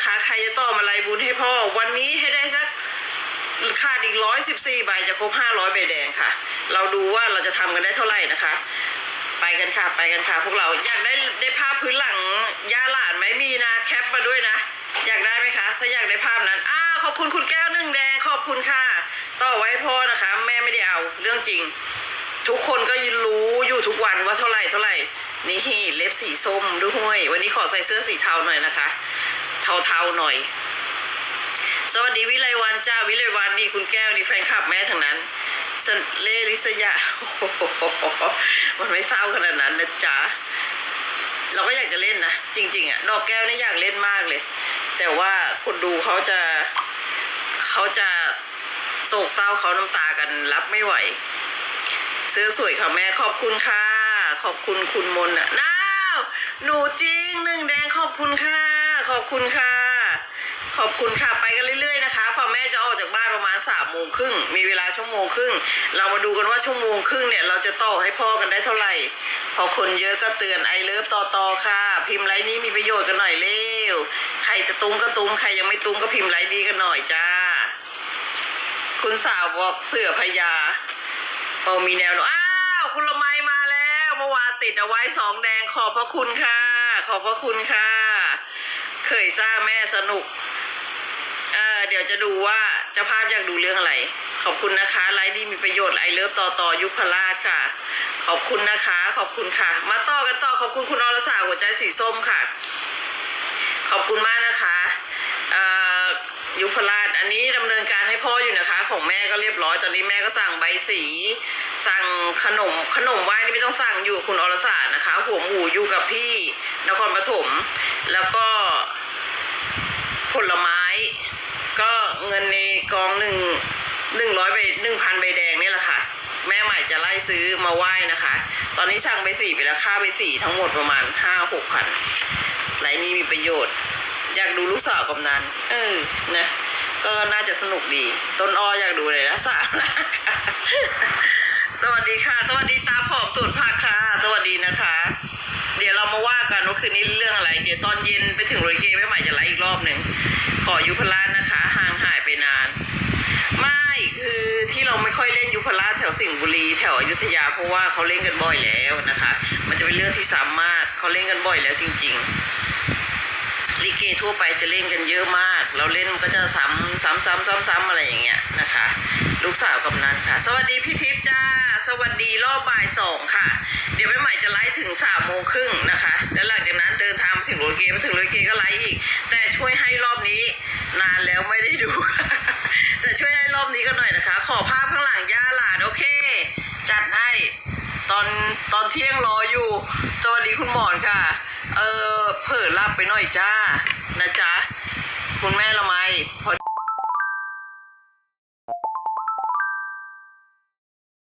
นะคะ ใครจะต่อมาลายบุญให้พ่อ วันนี้ให้ได้สักขาดอีกร้อยสิบสี่ใบจะครบห้าร้อยใบแดงค่ะ เราดูว่าเราจะทำกันได้เท่าไหร่นะคะ ไปกันค่ะ ไปกันค่ะ พวกเราอยากได้ได้ภาพพื้นหลังย่าหลานไหมมีนะแคปมาด้วยนะ อยากได้ไหมคะ ถ้าอยากได้ภาพนั้นอ้าวขอบคุณคุณแก้วหนึ่งแดงขอบคุณค่ะ ต่อไว้ให้พ่อนะคะ แม่ไม่ได้เอาเรื่องจริง ทุกคนก็รู้อยู่ทุกวันว่าเท่าไหร่เท่าไหร่นี่เล็บสีส้มด้วยวันนี้ขอใส่เสื้อสีเทาหน่อยนะคะ เทาๆหน่อย สวัสดีวิไลวันจ้าวิไลวันนี่คุณแก้วนี่แฟนคลับแม่ทั้งนั้นสเลลิสยามันไม่เศร้าขนาดนั้นนะจ๊ะเราก็อยากจะเล่นนะจริง ๆอะดอกแก้วนี่อยากเล่นมากเลย แต่ว่าคนดูเขาจะเขาจะโศกเศร้าเขาน้ำตากันรับไม่ไหว เสื้อสวยค่ะแม่ขอบคุณค่ะ ขอบคุณคุณมนต์อะน้า หนูจริงหนึ่งแดงขอบคุณค่ะ ขอบคุณค่ะ ขอบคุณค่ะ ไปกันเรื่อยๆนะคะพอแม่จะออกจากบ้านประมาณสามโมงครึ่ง มีเวลาชั่วโมงครึ่ง เรามาดูกันว่าชั่วโมงครึ่งเนี่ยเราจะต่อให้พ่อกันได้เท่าไหร่ พอคนเยอะก็เตือนไอเลิฟต่อต่อๆค่ะ พิมพ์ไลน์นี้มีประโยชน์กันหน่อยเร็ว ใครจะตุ้งก็ตุ้งใครยังไม่ตุ้งก็พิมพ์ไลน์นี้กันหน่อยจ้า คุณสาวบอกเสือพญาเออมีแนวโน้มอ้าวคุณละไมมาแล้ว เมื่อวานติดเอาไว้สองแดงขอบพระคุณค่ะ ขอบพระคุณค่ะ เคยซ่าแม่สนุก เออเดี๋ยวจะดูว่าเจ้าภาพอยากดูเรื่องอะไร ขอบคุณนะคะ ไลฟ์ดีมีประโยชน์ไอเลิฟต่อต่อยุพราชค่ะ ขอบคุณนะคะ ขอบคุณค่ะ มาต่อกันต่อขอบคุณคุณอรสาหัวใจสีส้มค่ะ ขอบคุณมากนะคะเอ่อยุพราชอันนี้ดำเนินการให้พ่ออยู่นะคะ ของแม่ก็เรียบร้อยตอนนี้แม่ก็สั่งใบสี สั่งขนมขนมไหว้นี่ไม่ต้องสั่งอยู่กับคุณอรสานะคะ หัวหมูอยู่กับพี่นครปฐมแล้วก็ผลไม้ ก็เงินในกองหนึ่งหนึ่งร้อยใบหนึ่งพันใบแดงนี่แหละค่ะ แม่ใหม่จะไล่ซื้อมาไหว้นะคะ ตอนนี้สั่งไปสี่ไปแล้วค่าไปสี่ทั้งหมดประมาณห้าหกพันไลน์นี้มีประโยชน์ อยากดูลูกสาวกำนันเออนะก็น่าจะสนุกดี ต้นอ้ออยากดูเลยนะสามนะ สวัสดีค่ะ สวัสดีตาผอมสูตรผักค่ะ สวัสดีนะคะ เดี๋ยวเรามาว่ากันว่าคืนนี้เรื่องอะไร เดี๋ยวตอนเย็นไปถึงโรยเกแม่ใหม่จะไลฟ์อีกรอบหนึ่ง ขอยุพราชนะคะ ห่างหายไปนาน ไม่คือที่เราไม่ค่อยเล่นยุพราชแถวสิงห์บุรี แถวอยุธยาเพราะว่าเขาเล่นกันบ่อยแล้วนะคะ มันจะเป็นเรื่องที่ซ้ำมากเขาเล่นกันบ่อยแล้วจริง ๆ ลิเกทั่วไปจะเล่นกันเยอะมาก เราเล่นก็จะซ้ำซ้ำซ้ำซ้ำซ้ำอะไรอย่างเงี้ยนะคะ ลูกสาวกำนันค่ะ สวัสดีพี่ทิพย์จ้า สวัสดีรอบบ่ายสองค่ะ เดี๋ยวแม่ใหม่จะไลฟ์ถึงสามโมงครึ่งนะคะ แล้วหลังจากนั้นเดินทางมาถึงโรถเกมาถึงโรถเกก็ไลฟ์อีก แต่ช่วยให้รอบนี้ นานแล้วไม่ได้ดู แต่ช่วยให้รอบนี้ก็หน่อยนะคะ ขอภาพข้างหลังย่าหลา ตอนตอนเที่ยงรออยู่สวัสดีคุณหมอนค่ะ เออเผลอลับไปหน่อยจ้า นะจ๊ะ คุณแม่ละไมพอ